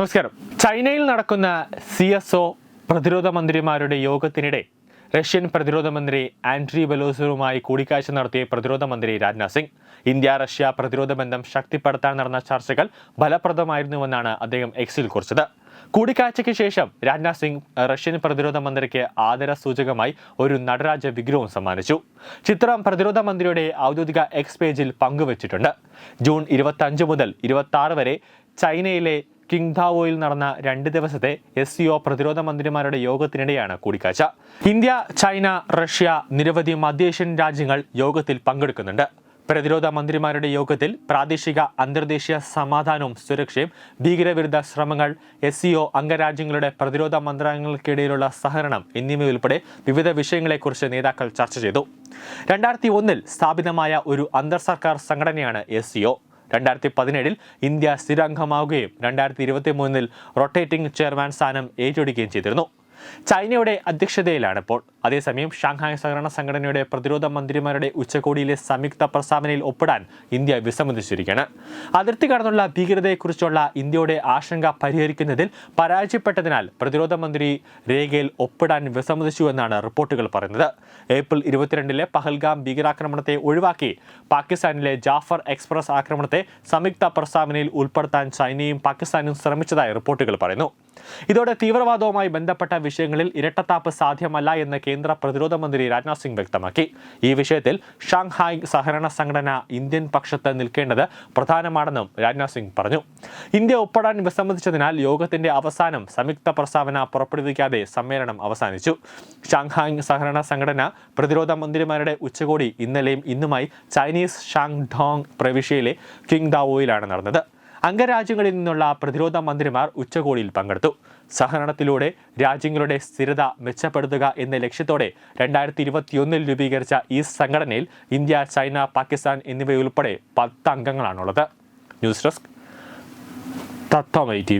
നമസ്കാരം. ചൈനയിൽ നടക്കുന്ന സി എസ് ഒ പ്രതിരോധ മന്ത്രിമാരുടെ യോഗത്തിനിടെ റഷ്യൻ പ്രതിരോധ മന്ത്രി ആൻഡ്രി ബലോസറുമായി കൂടിക്കാഴ്ച നടത്തിയ പ്രതിരോധ മന്ത്രി രാജ്നാഥ് സിംഗ് ഇന്ത്യ റഷ്യ പ്രതിരോധ ബന്ധം ശക്തിപ്പെടുത്താൻ നടന്ന ചർച്ചകൾ ഫലപ്രദമായിരുന്നുവെന്നാണ് അദ്ദേഹം എക്സിൽ കുറിച്ചത്. കൂടിക്കാഴ്ചയ്ക്ക് ശേഷം രാജ്നാഥ് സിംഗ് റഷ്യൻ പ്രതിരോധ മന്ത്രിക്ക് ആദര സൂചകമായി ഒരു നടരാജ വിഗ്രഹവും സമ്മാനിച്ചു. ചിത്രം പ്രതിരോധ മന്ത്രിയുടെ ഔദ്യോഗിക എക്സ് പേജിൽ പങ്കുവച്ചിട്ടുണ്ട്. ജൂൺ ഇരുപത്തി അഞ്ച് മുതൽ ഇരുപത്തി വരെ ചൈനയിലെ കിങ്താവോയിൽ നടന്ന രണ്ട് ദിവസത്തെ എസ് സിഒ പ്രതിരോധ മന്ത്രിമാരുടെ യോഗത്തിനിടെയാണ് കൂടിക്കാഴ്ച. ഇന്ത്യ ചൈന റഷ്യ നിരവധി മധ്യേഷ്യൻ രാജ്യങ്ങൾ യോഗത്തിൽ പങ്കെടുക്കുന്നുണ്ട്. പ്രതിരോധ മന്ത്രിമാരുടെ യോഗത്തിൽ പ്രാദേശിക അന്തർദേശീയ സമാധാനവും സുരക്ഷയും ഭീകരവിരുദ്ധ ശ്രമങ്ങൾ എസ് സിഒ അംഗരാജ്യങ്ങളുടെ പ്രതിരോധ മന്ത്രാലയങ്ങൾക്കിടയിലുള്ള സഹകരണം എന്നിവയുൾപ്പെടെ വിവിധ വിഷയങ്ങളെക്കുറിച്ച് നേതാക്കൾ ചർച്ച ചെയ്തു. രണ്ടായിരത്തി ഒന്നിൽ സ്ഥാപിതമായ ഒരു അന്തർ സർക്കാർ സംഘടനയാണ് എസ് രണ്ടായിരത്തി പതിനേഴിൽ ഇന്ത്യ സ്ഥിരാംഗമാവുകയും രണ്ടായിരത്തി ഇരുപത്തി മൂന്നിൽ റൊട്ടേറ്റിംഗ് ചെയർമാൻ സ്ഥാനം ഏറ്റെടുക്കുകയും ചെയ്തിരുന്നു. ചൈനയുടെ അധ്യക്ഷതയിലാണ് ഇപ്പോൾ അതേസമയം ഷാങ്ഹായ് സഹകരണ സംഘടനയുടെ പ്രതിരോധ മന്ത്രിമാരുടെ ഉച്ചകോടിയിലെ സംയുക്ത പ്രസ്താവനയിൽ ഒപ്പിടാൻ ഇന്ത്യ വിസമ്മതിച്ചിരിക്കുകയാണ്. അതിർത്തി കടന്നുള്ള ഭീകരതയെക്കുറിച്ചുള്ള ഇന്ത്യയുടെ ആശങ്ക പരിഹരിക്കുന്നതിൽ പരാജയപ്പെട്ടതിനാൽ പ്രതിരോധ മന്ത്രി രേഖയിൽ ഒപ്പിടാൻ വിസമ്മതിച്ചു എന്നാണ് റിപ്പോർട്ടുകൾ പറയുന്നത്. ഏപ്രിൽ ഇരുപത്തിരണ്ടിലെ പഹൽഗാം ഭീകരാക്രമണത്തെ ഒഴിവാക്കി പാകിസ്ഥാനിലെ ജാഫർ എക്സ്പ്രസ് ആക്രമണത്തെ സംയുക്ത പ്രസ്താവനയിൽ ഉൾപ്പെടുത്താൻ ചൈനയും പാകിസ്ഥാനും ശ്രമിച്ചതായി റിപ്പോർട്ടുകൾ പറയുന്നു. ഇതോടെ തീവ്രവാദവുമായി ബന്ധപ്പെട്ട വിഷയങ്ങളിൽ ഇരട്ടത്താപ്പ് സാധ്യമല്ല എന്ന് കേന്ദ്ര പ്രതിരോധ മന്ത്രി രാജ്നാഥ് സിംഗ് വ്യക്തമാക്കി. ഈ വിഷയത്തിൽ ഷാങ്ഹായ് സഹകരണ സംഘടന ഇന്ത്യൻ പക്ഷത്ത് നിൽക്കേണ്ടത് പ്രധാനമാണെന്നും രാജ്നാഥ് സിംഗ് പറഞ്ഞു. ഇന്ത്യ ഒപ്പിടാൻ വിസമ്മതിച്ചതിനാൽ യോഗത്തിന്റെ അവസാനം സംയുക്ത പ്രസ്താവന പുറപ്പെടുവിക്കാതെ സമ്മേളനം അവസാനിച്ചു. ഷാങ്ഹായ് സഹകരണ സംഘടന പ്രതിരോധ മന്ത്രിമാരുടെ ഉച്ചകോടി ഇന്നലെയും ഇന്നുമായി ചൈനീസ് ഷാങ് ഡോങ് പ്രവിശ്യയിലെ കിങ് ദാവോയിലാണ് നടന്നത്. അംഗരാജ്യങ്ങളിൽ നിന്നുള്ള പ്രതിരോധ മന്ത്രിമാർ ഉച്ചകോടിയിൽ പങ്കെടുത്തു. സഹകരണത്തിലൂടെ രാജ്യങ്ങളുടെ സ്ഥിരത മെച്ചപ്പെടുത്തുക എന്ന ലക്ഷ്യത്തോടെ രണ്ടായിരത്തി ഇരുപത്തിയൊന്നിൽ രൂപീകരിച്ച ഈ സംഘടനയിൽ ഇന്ത്യ ചൈന പാകിസ്ഥാൻ എന്നിവയുൾപ്പെടെ പത്ത് അംഗങ്ങളാണുള്ളത്. ന്യൂസ് ഡെസ്ക് തത്വമൈ ടി